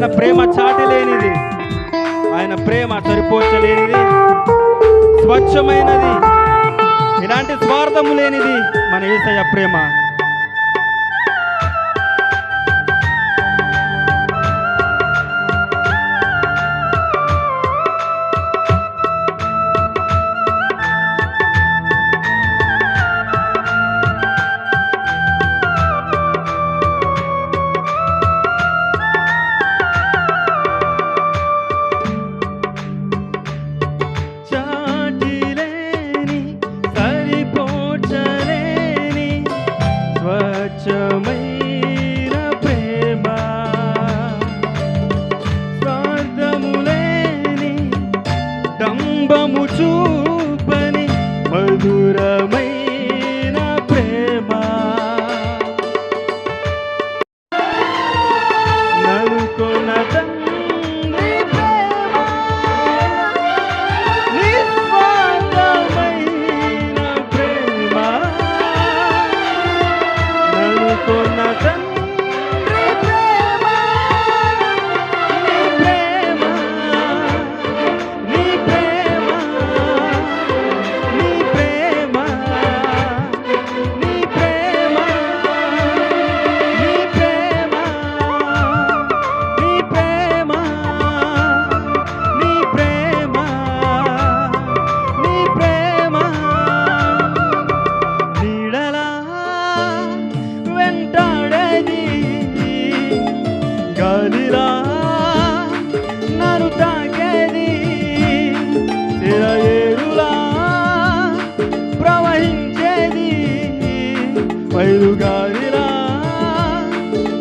ఆయన ప్రేమ చాటి లేనిది ఆయన ప్రేమ సరిపోర్చలేనిది. స్వచ్ఛమైనది. ఇలాంటి స్వార్థము లేనిది మన ఏసయ్య ప్రేమ. బయలుగారిరా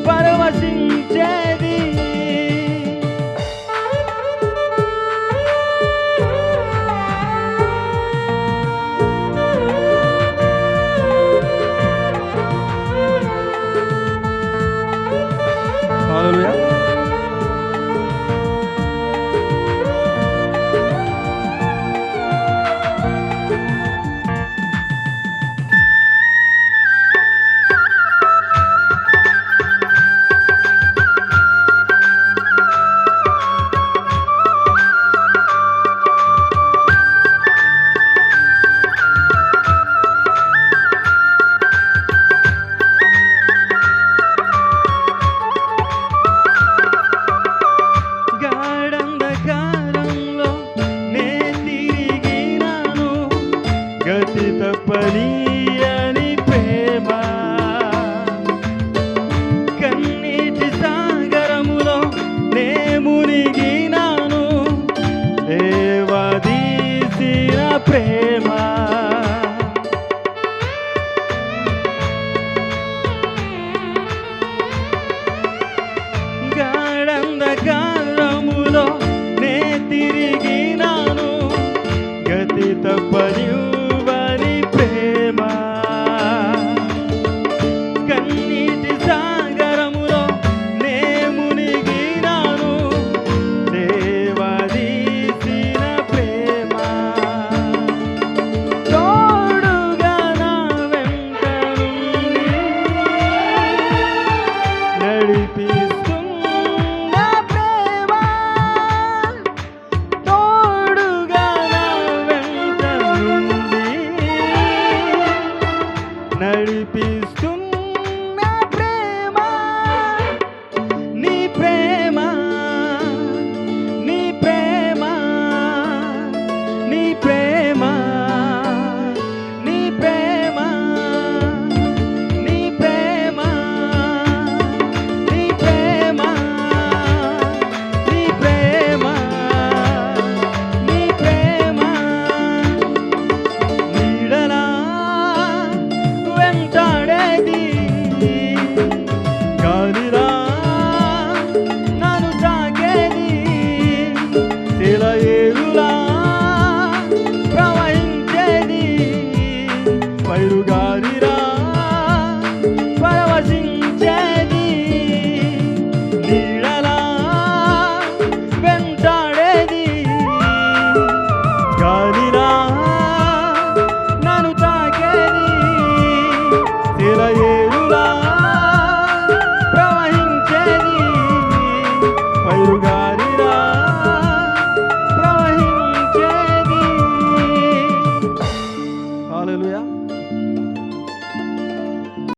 పరవశించేది Hallelujah. lugar.